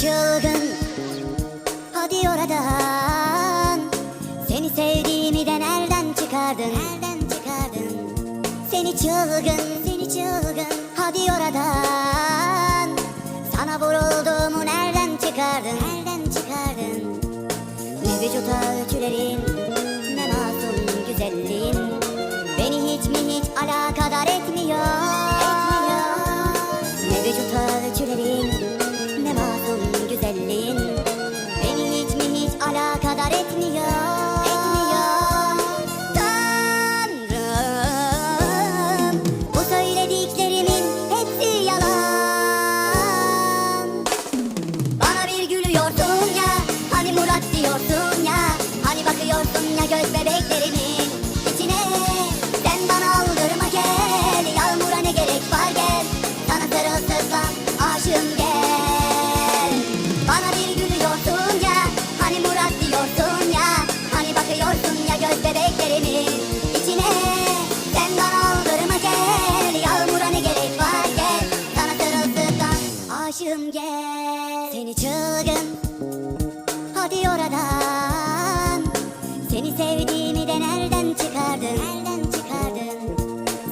çılgın. Hadi oradan. Seni sevdiğimi de nereden çıkardın? Nereden çıkardın? Seni çılgın Seni çılgın. Hadi oradan. Sana vurulduğumu nereden çıkardın? Nereden çıkardın? Ne vücut ölçülerin ya göz bebeklerimin içine. Sen bana aldırma gel Yağmura ne gerek var gel. Sana sarılsızlan aşığım gel. Bana bir gülüyorsun ya Hani Murat diyorsun ya. Hani bakıyorsun ya göz bebeklerimin içine. Sen bana aldırma gel Yağmura ne gerek var gel. Sana sarılsızlan aşığım gel. Seni çılgın Hadi oradan Seni sevdiğimi de nereden çıkardın? Nereden çıkardın?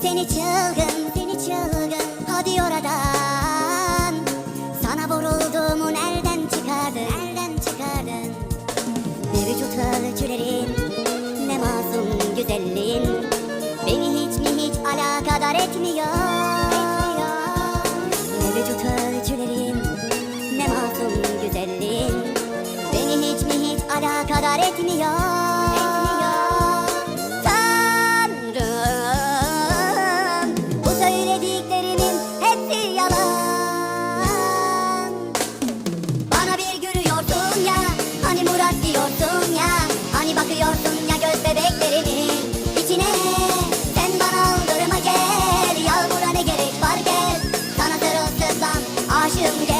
Seni çılgın Seni çılgın. Hadi oradan. Sana vurulduğumu nereden çıkardın? Nereden çıkardın? Ne vücut ölçülerin Ne masum güzelliğin Söylediklerinin hepsi yalan. Bana bir gülüyorsun ya Hani Murat diyorsun ya Hani bakıyorsun ya göz bebeklerimin içine. Sen bana aldırma gel Yağmura ne gerek var gel. Sana sarılsızlan aşığım gel.